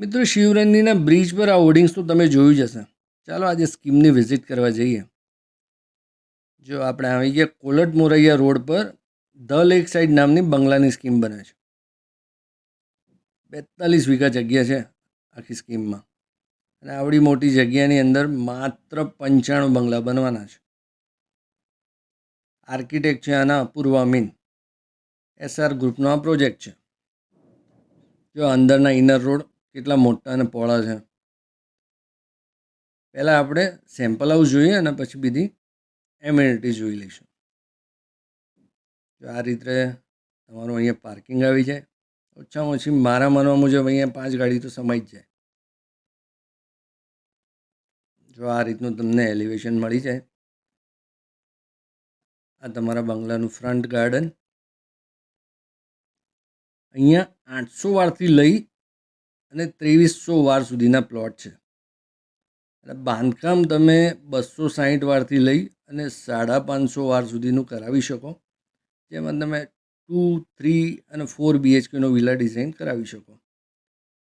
મિત્રો શિવરંજનીના બ્રિજ પર આ હોર્ડિંગ્સ તો તમે જોયું જ હશે. ચાલો આજે સ્કીમની વિઝિટ કરવા જઈએ. જો આપણે આવી ગયા કોલટ મોરૈયા રોડ પર ધ લેક સાઈડ નામની બંગલાની સ્કીમ બને છે. બેતાલીસ વીઘા જગ્યા છે આખી સ્કીમમાં અને આવડી મોટી જગ્યાની અંદર માત્ર પંચાણું બંગલા બનવાના છે. આર્કિટેક્ટ છે આના અપૂર્વ અમીન એસઆર ગ્રુપનો આ પ્રોજેક્ટ છે. જો અંદરના ઇનર રોડ કેટલા મોટા અને પહોળા છે. પહેલાં આપણે સેમ્પલ હાઉસ જોઈએ અને પછી બીજી એમ્યુનિટી જોઈ લઈશું. આ રીતે તમારું અહીંયા પાર્કિંગ આવી જાય. ઓછામાં ઓછી મારા માનવા મુજબ અહીંયા પાંચ ગાડી તો સમાઈ જ જાય. જો આ રીતનું તમને એલિવેશન મળી જાય. આ તમારા બંગલાનું ફ્રન્ટ ગાર્ડન અહીંયા આઠસો વારથી લઈ અને ત્રેવીસો વાર સુધીના પ્લોટ છે. અને બાંધકામ તમે બસો સાહીઠ વારથી લઈ અને સાડા પાંચસો વાર સુધીનું કરાવી શકો. જેમાં તમે ટુ થ્રી અને ફોર બીએચકેનો વિલા ડિઝાઇન કરાવી શકો.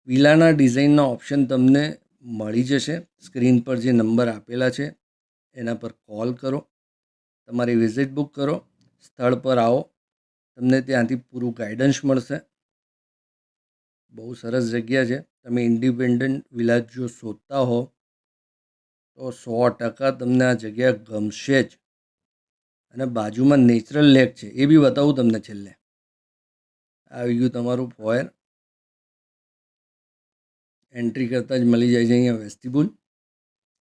વિલાના ડિઝાઇનના ઓપ્શન તમને મળી જશે. સ્ક્રીન પર જે નંબર આપેલા છે, એના પર કોલ કરો. તમારી વિઝિટ બુક કરો. સ્થળ પર આવો. તમને ત્યાંથી પૂરું ગાઈડન્સ મળશે. બહુ સરસ જગ્યા છે. તમે ઇન્ડિપેન્ડન્ટ વિલાજ જો શોધતા હો, તો સો ટકા તમને આ જગ્યા ગમશે જ. અને બાજુમાં નેચરલ લેક છે, એ બી બતાવું તમને છેલ્લે. આવી ગયું તમારું ફોયર. એન્ટ્રી કરતાં જ મળી જાય છે અહીંયા વેસ્ટિબુલ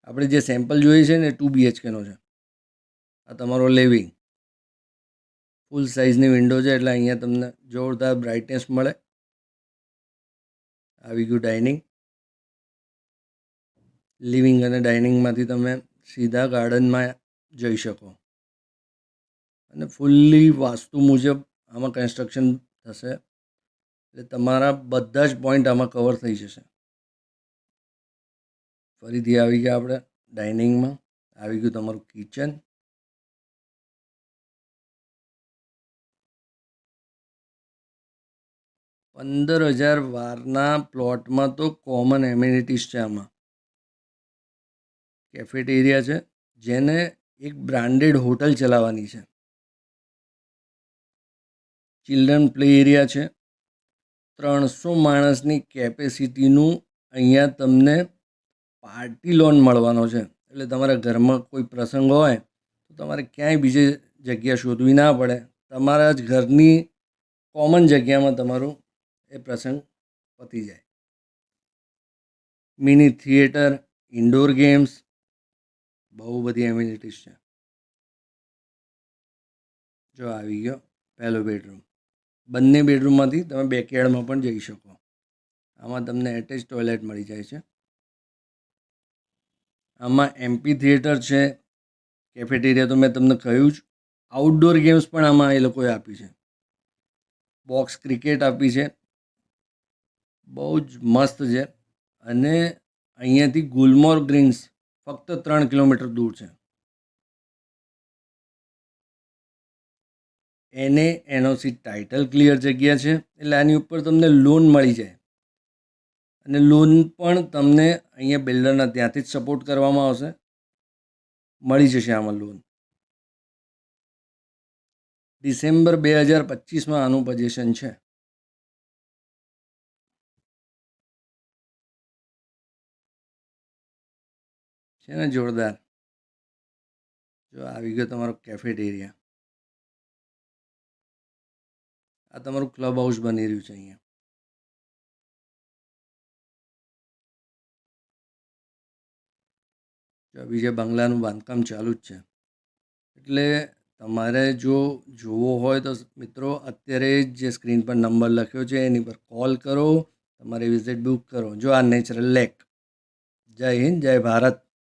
આપણે જે સેમ્પલ જોઈએ છે ને ટુ બીએચકેનો છે. આ તમારો લેવિંગ ફૂલ સાઇઝની વિન્ડો છે, એટલે અહીંયા તમને જોરદાર બ્રાઇટનેસ મળે. આવી ગયું ડાઇનિંગ લિવિંગ અને ડાઇનિંગમાંથી તમે સીધા ગાર્ડનમાં જઈ શકો. અને ફૂલ્લી વાસ્તુ મુજબ આમાં કન્સ્ટ્રક્શન થશે. એટલે તમારા બધા જ પોઈન્ટ આમાં કવર થઈ જશે. ફરીથી આવી ગયા આપણે ડાઇનિંગમાં આવી ગયું તમારું કિચન પંદર હજાર વારના પ્લોટમાં તો કોમન એમ્યુનિટીઝ છે આમાં. કેફેટેરિયા છે, જેને એક બ્રાન્ડેડ હોટલ ચલાવવાની છે. ચિલ્ડ્રન પ્લે એરિયા છે. ત્રણસો માણસની કેપેસિટીનું અહીંયા તમને પાર્ટી લોન મળવાનો છે. એટલે તમારા ઘરમાં કોઈ પ્રસંગ હોય, તો તમારે ક્યાંય બીજી જગ્યા શોધવી ના પડે. તમારા જ ઘરની કોમન જગ્યામાં તમારું એ પ્રસંગ પતી જાય. મિની થિયેટર ઇન્ડોર ગેમ્સ બહુ બધી એમ્યુનિટીઝ છે. જો આવી ગયો પહેલો બેડરૂમ બંને બેડરૂમમાંથી તમે બેકયાર્ડમાં પણ જઈ શકો. આમાં તમને એટેચ ટોયલેટ મળી જાય છે. આમાં એમપી થિયેટર છે કેફેટેરિયા તો મેં તમને કહ્યું જ. આઉટડોર ગેમ્સ પણ આમાં એ લોકોએ આપી છે. બોક્સ ક્રિકેટ આપી છે. બહુ જ મસ્ત છે. અને અહીંયાથી ગુલમોર ગ્રીન્સ ફક્ત ત્રણ કિલોમીટર દૂર છે. એને એનઓસી ટાઇટલ ક્લિયર જગ્યા છે. એટલે આની ઉપર તમને લોન મળી જાય. અને લોન પણ તમને અહીંયા બિલ્ડરના ત્યાંથી જ સપોર્ટ કરવામાં આવશે. મળી જશે આમાં લોન. ડિસેમ્બર બે હજાર પચીસમાં આનું પજેશન છે. છે ને જોરદાર? જો આવી ગયો તમારો કેફેટેરિયા આ તમારું ક્લબ હાઉસ બની રહ્યું છે અહીંયા. જો બીજા બંગલાનું બાંધકામ ચાલુ જ છે. એટલે તમારે જો જોવો હોય તો મિત્રો, અત્યારે જે સ્ક્રીન પર નંબર લખ્યો છે, એની પર કોલ કરો, તમારી વિઝિટ બુક કરો. જો આ નેચરલ લેક જય હિન્દ, જય ભારત.